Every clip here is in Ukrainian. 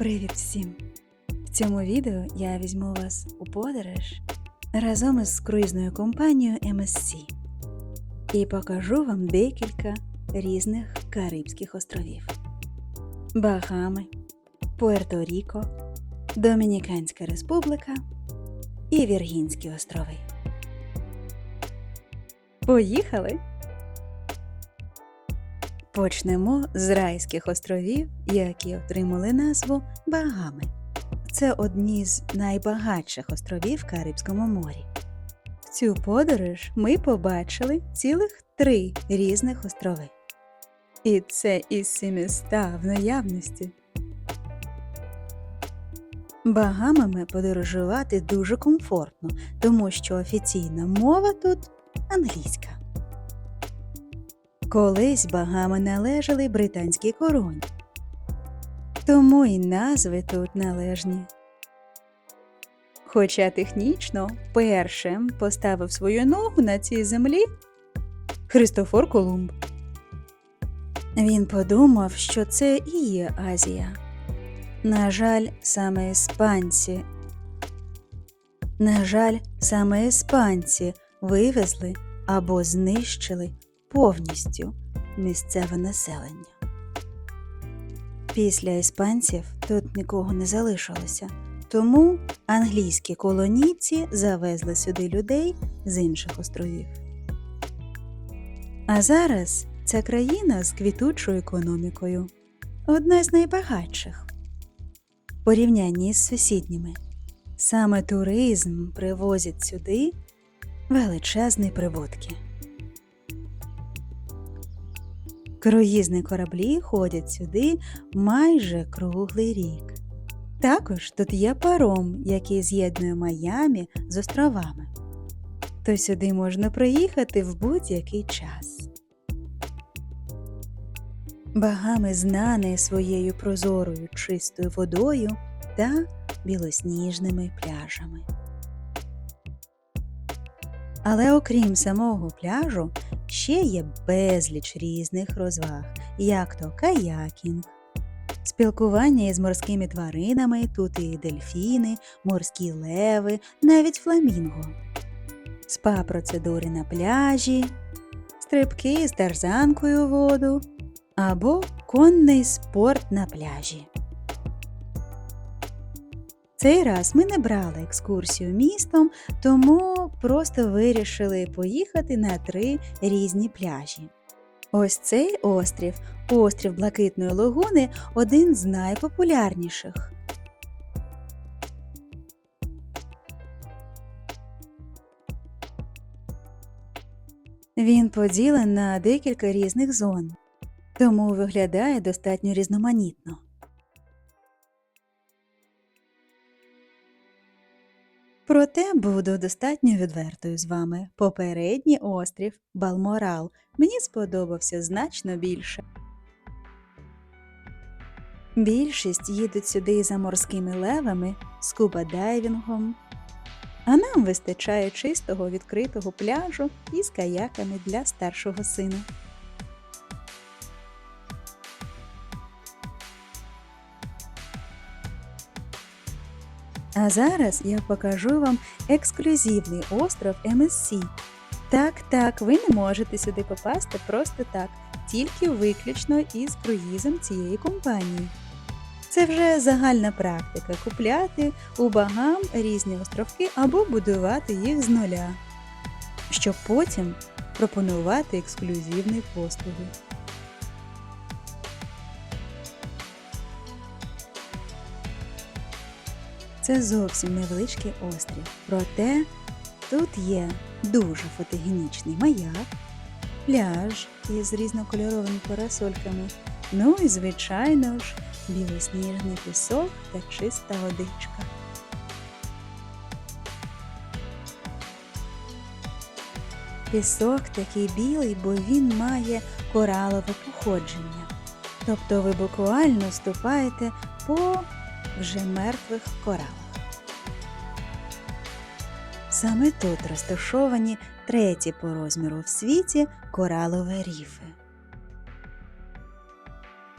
Привіт всім! В цьому відео я візьму вас у подорож разом із круїзною компанією MSC і покажу вам декілька різних Карибських островів: Багами, Пуерто-Ріко, Домініканська Республіка і Віргінські острови. Поїхали! Почнемо з райських островів, які отримали назву Багами. Це одні з найбагатших островів в Карибському морі. В цю подорож ми побачили цілих три різних острови. І це із 700 в наявності. Багамами подорожувати дуже комфортно, тому що офіційна мова тут англійська. Колись Багами належали британській короні, тому і назви тут належні. Хоча технічно першим поставив свою ногу на цій землі Христофор Колумб. Він подумав, що це і є Азія. На жаль, саме іспанці. На жаль, саме іспанці вивезли або знищили повністю місцеве населення. Після іспанців тут нікого не залишилося, тому англійські колонійці завезли сюди людей з інших островів. А зараз ця країна з квітучою економікою, одна з найбагатших. В порівнянні з сусідніми. Саме туризм привозить сюди величезні прибутки. Круїзні кораблі ходять сюди майже круглий рік. Також тут є паром, який з'єднує Майамі з островами. То сюди можна приїхати в будь-який час. Багами знаний своєю прозорою чистою водою та білосніжними пляжами. Але окрім самого пляжу, ще є безліч різних розваг, як то каякінг, спілкування із морськими тваринами, тут і дельфіни, морські леви, навіть фламінго, спа-процедури на пляжі, стрибки з тарзанкою у воду або конний спорт на пляжі. Цей раз ми не брали екскурсію містом, тому просто вирішили поїхати на три різні пляжі. Ось цей острів, острів Блакитної Лагуни, один з найпопулярніших. Він поділений на декілька різних зон, тому виглядає достатньо різноманітно. Проте буду достатньо відвертою з вами. Попередній острів Балморал мені сподобався значно більше. Більшість їдуть сюди за морськими левами, скуба-дайвінгом, а нам вистачає чистого відкритого пляжу із каяками для старшого сина. А зараз я покажу вам ексклюзивний остров MSC. Так, так, ви не можете сюди попасти просто так, тільки виключно із круїзом цієї компанії. Це вже загальна практика купляти у багам різні островки або будувати їх з нуля, щоб потім пропонувати ексклюзивні послуги. Це зовсім невеличкий острів, проте тут є дуже фотогенічний маяк, пляж із різнокольоровими парасольками, ну і, звичайно ж, білосніжний пісок та чиста водичка. Пісок такий білий, бо він має коралове походження. Тобто ви буквально ступаєте по вже мертвих коралах. Саме тут розташовані треті по розміру в світі коралові ріфи.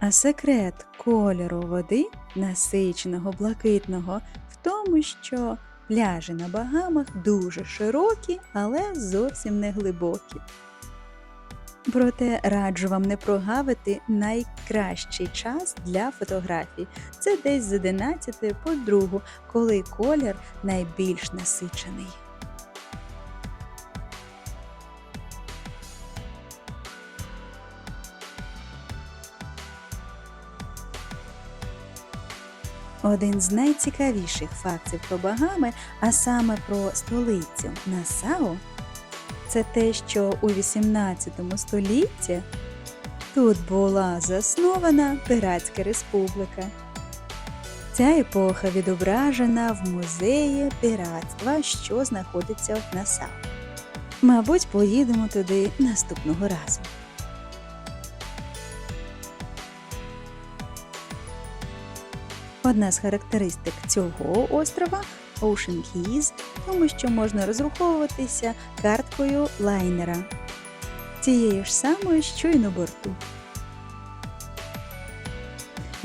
А секрет кольору води, насиченого блакитного, в тому, що пляжі на Багамах дуже широкі, але зовсім не глибокі. Проте раджу вам не прогавити найкращий час для фотографій. Це десь з 11 по 2, коли колір найбільш насичений. Один з найцікавіших фактів про Багами, а саме про столицю Насау, це те, що у 18 столітті тут була заснована Пиратська республіка. Ця епоха відображена в музеї піратства, що знаходиться в Насау. Мабуть, поїдемо туди наступного разу. Одна з характеристик цього острова Ocean Keys, тому що можна розраховуватися карткою лайнера, тією ж самою, що й на борту.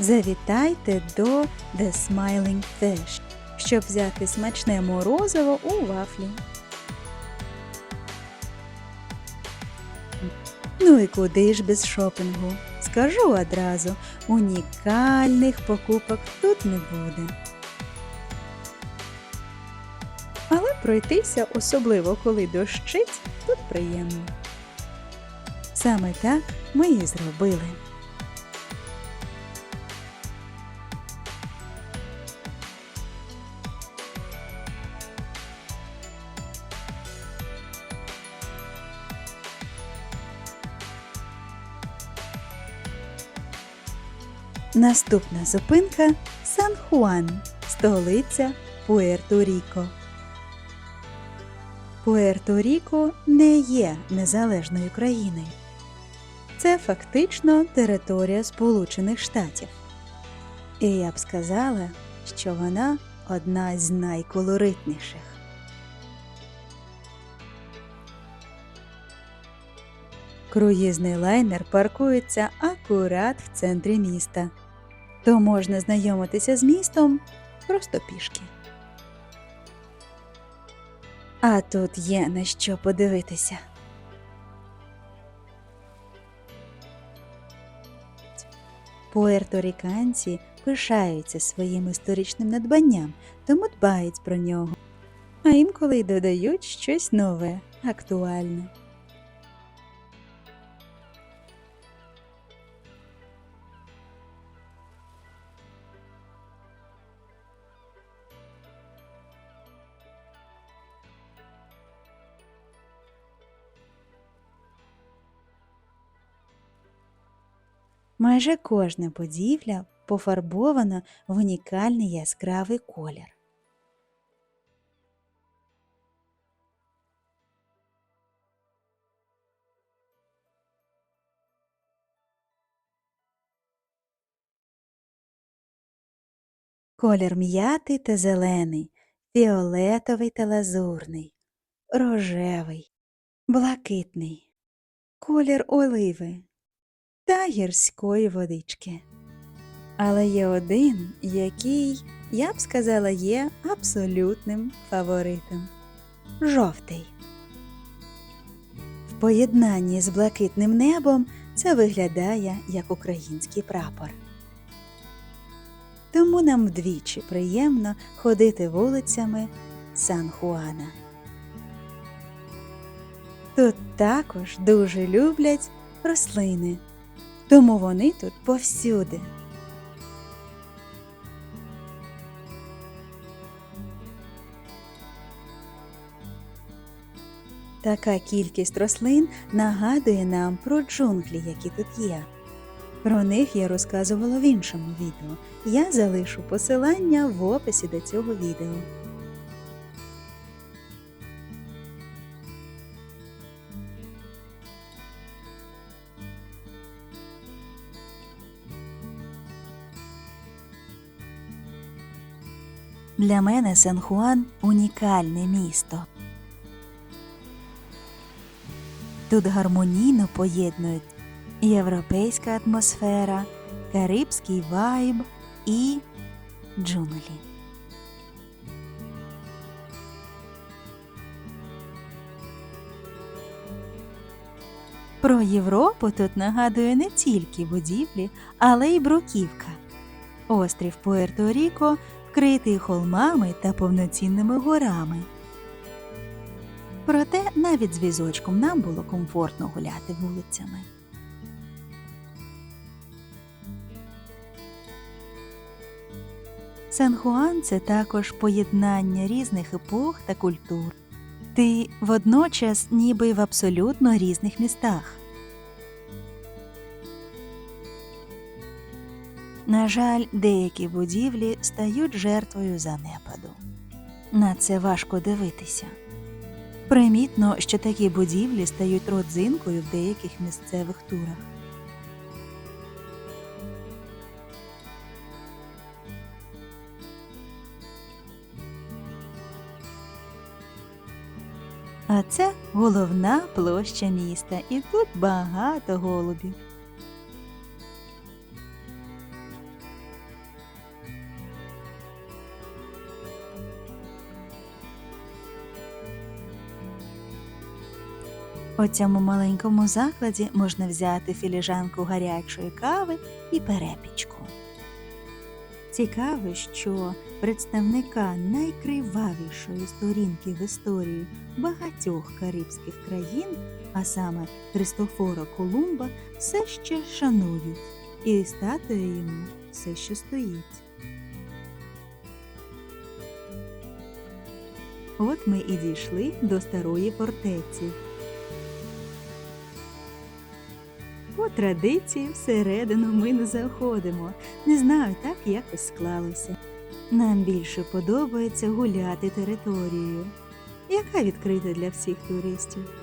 Завітайте до The Smiling Fish, щоб взяти смачне морозиво у вафлі. Ну і куди ж без шопінгу? Скажу одразу, унікальних покупок тут не буде. Пройтися, особливо коли дощить, тут приємно. Саме так ми і зробили. Наступна зупинка Сан Хуан, столиця Пуерто-Ріко. Пуерто-Ріко не є незалежною країною. Це фактично територія Сполучених Штатів. І я б сказала, що вона одна з найколоритніших. Круїзний лайнер паркується акурат в центрі міста, то можна знайомитися з містом просто пішки. А тут є на що подивитися. Пуерторіканці пишаються своїм історичним надбанням, тому дбають про нього, а інколи й додають щось нове, актуальне. Майже кожна будівля пофарбована в унікальний яскравий колір. Колір м'ятий та зелений, фіолетовий та лазурний, рожевий, блакитний, колір оливи та гірської водички. Але є один, який, я б сказала, є абсолютним фаворитом жовтий. В поєднанні з блакитним небом це виглядає як український прапор. Тому нам вдвічі приємно ходити вулицями Сан Хуана. Тут також дуже люблять рослини тому вони тут повсюди. Така кількість рослин нагадує нам про джунглі, які тут є. Про них я розказувала в іншому відео. Я залишу посилання в описі до цього відео. Для мене Сан Хуан унікальне місто. Тут гармонійно поєднують європейська атмосфера, карибський вайб і джунглі. Про Європу тут нагадує не тільки будівлі, але й бруківка. Острів Пуерто-Ріко вкритий холмами та повноцінними горами. Проте навіть з візочком нам було комфортно гуляти вулицями. Сан-Хуан це також поєднання різних епох та культур. Ти водночас ніби в абсолютно різних містах. На жаль, деякі будівлі стають жертвою занепаду. На це важко дивитися. Примітно, що такі будівлі стають родзинкою в деяких місцевих турах. А це головна площа міста, і тут багато голубів. У цьому маленькому закладі можна взяти філіжанку гарячої кави і перепічку. Цікаво, що представника найкривавішої сторінки в історії багатьох карибських країн, а саме Христофора Колумба, все ще шанують, і статуя йому все ще стоїть. От ми і дійшли до старої фортеці. По традиції всередину ми не заходимо. Не знаю, так якось склалося. Нам більше подобається гуляти територією, яка відкрита для всіх туристів.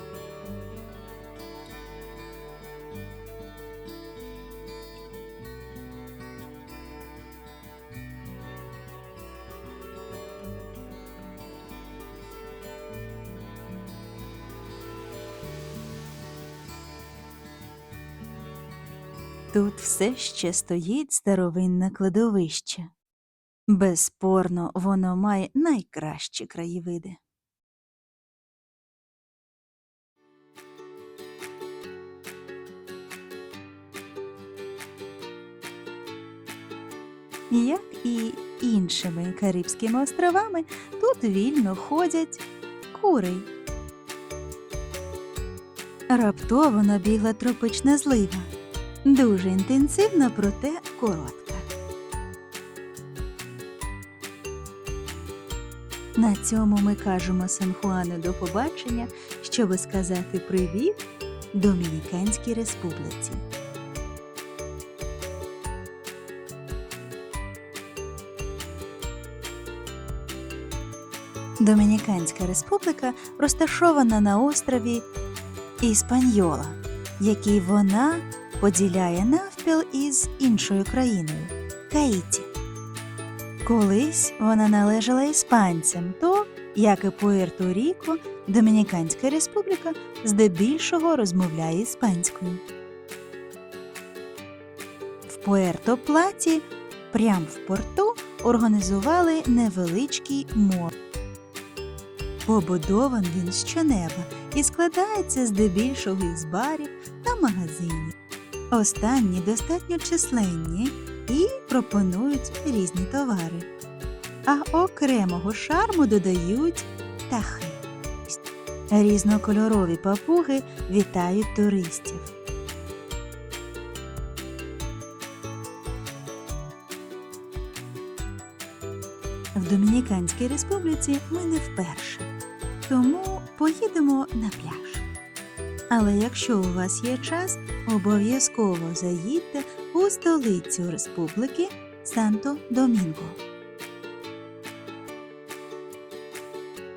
Тут все ще стоїть старовинне кладовище. Безспорно, воно має найкращі краєвиди. Як і іншими Карибськими островами, тут вільно ходять кури. Раптово набігла тропична злива. Дуже інтенсивна, проте коротка. На цьому ми кажемо Сан-Хуану до побачення, щоби сказати привіт Домініканській республіці. Домініканська республіка розташована на острові Іспаньола, який вона поділяє навпіл із іншою країною Каїті. Колись вона належала іспанцям, то, як і Пуерто-Ріко, Домініканська республіка здебільшого розмовляє іспанською. В Пуерто-Платі, прямо в порту, організували невеличкий мор. Побудован він щонеба і складається здебільшого із барів та магазинів. Останні достатньо численні і пропонують різні товари. А окремого шарму додають птахи. Різнокольорові папуги вітають туристів. В Домініканській республіці ми не вперше, тому поїдемо на пляж. Але якщо у вас є час, обов'язково заїдьте у столицю республіки Санто-Домінго.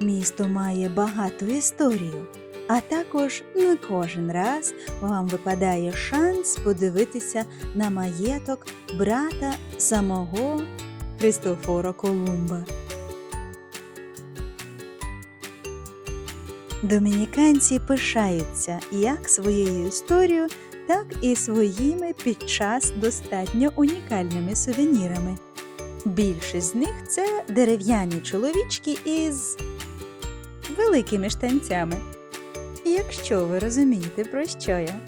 Місто має багату історію, а також не кожен раз вам випадає шанс подивитися на маєток брата самого Христофора Колумба. Домініканці пишаються як своєю історією, так і своїми під час достатньо унікальними сувенірами. Більшість з них це дерев'яні чоловічки із великими штанцями. Якщо ви розумієте, про що я.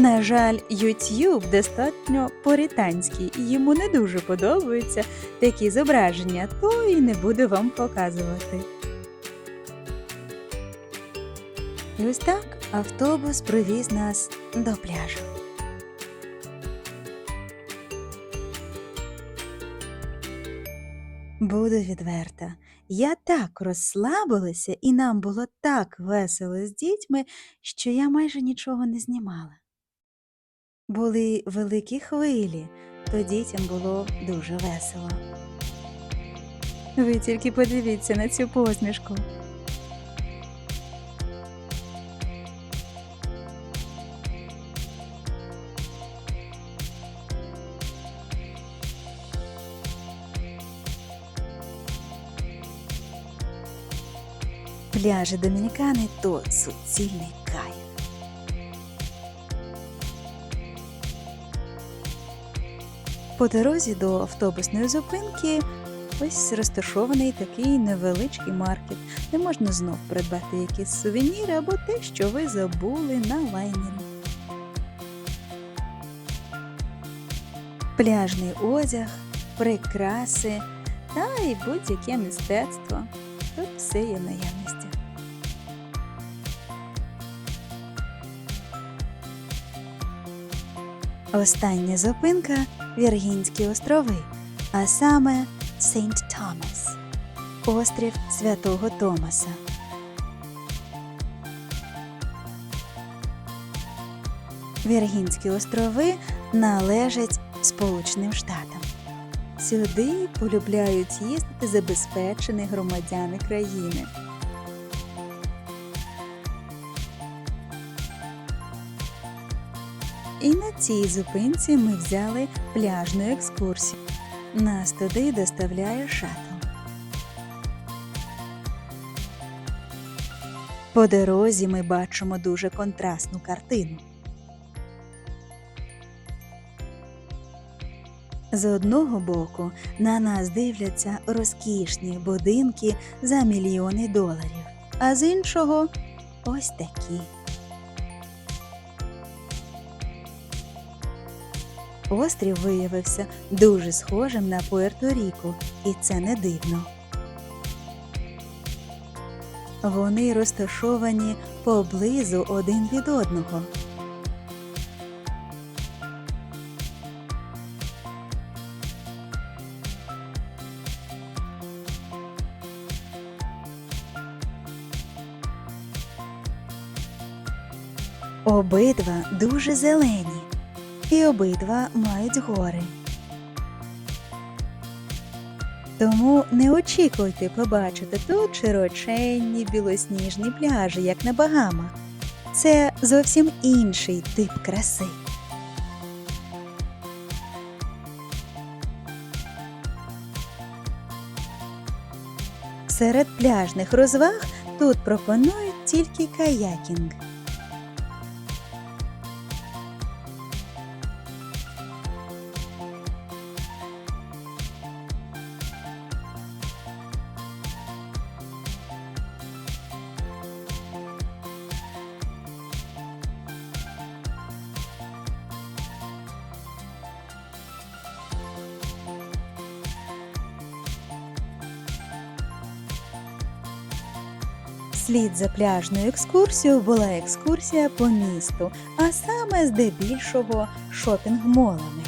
На жаль, YouTube достатньо поританський і йому не дуже подобаються такі зображення, то і не буду вам показувати. І ось так автобус привіз нас до пляжу. Буду відверта. Я так розслабилася, і нам було так весело з дітьми, що я майже нічого не знімала. Були великі хвилі, то дітям було дуже весело. Ви тільки подивіться на цю посмішку. Пляжі Домінікани то суцільний кайф. По дорозі до автобусної зупинки ось розташований такий невеличкий маркет, де можна знов придбати якісь сувеніри або те, що ви забули на лайнері. Пляжний одяг, прикраси та й будь-яке мистецтво. Тут все є в Остання зупинка Віргінські острови, а саме Сейнт Томас, острів Святого Томаса. Віргінські острови належать Сполученим Штатам. Сюди полюбляють їздити забезпечені громадяни країни. І на цій зупинці ми взяли пляжну екскурсію. Нас туди доставляє шаттл. По дорозі ми бачимо дуже контрастну картину. З одного боку на нас дивляться розкішні будинки за мільйони доларів, а з іншого ось такі. Острів виявився дуже схожим на Пуерто-Ріко, і це не дивно. Вони розташовані поблизу один від одного. Обидва дуже зелені, і обидва мають гори. Тому не очікуйте побачити тут широченні білосніжні пляжі, як на Багамах. Це зовсім інший тип краси. Серед пляжних розваг тут пропонують тільки каякінг. Слід за пляжною екскурсією була екскурсія по місту, а саме здебільшого шопінг-молами.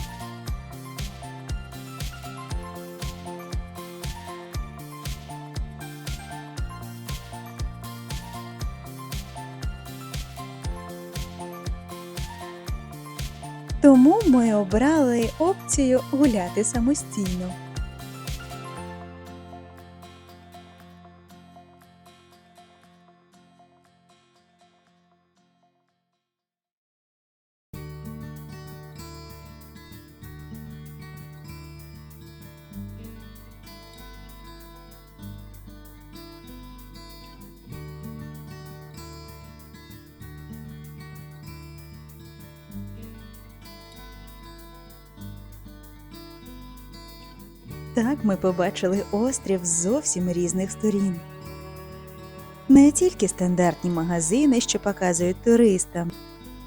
Тому ми обрали опцію гуляти самостійно. Побачили острів з зовсім різних сторін. Не тільки стандартні магазини, що показують туристам,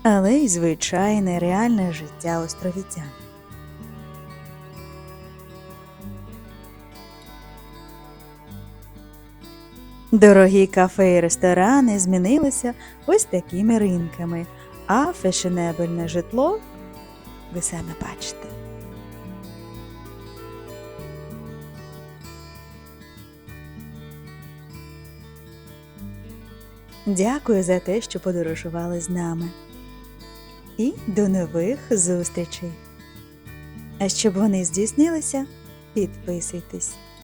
але й звичайне реальне життя островітян. Дорогі кафе і ресторани змінилися ось такими ринками, а фешенебельне житло ви самі бачите. Дякую за те, що подорожували з нами. І до нових зустрічей. А щоб вони здійснилися, підписуйтесь.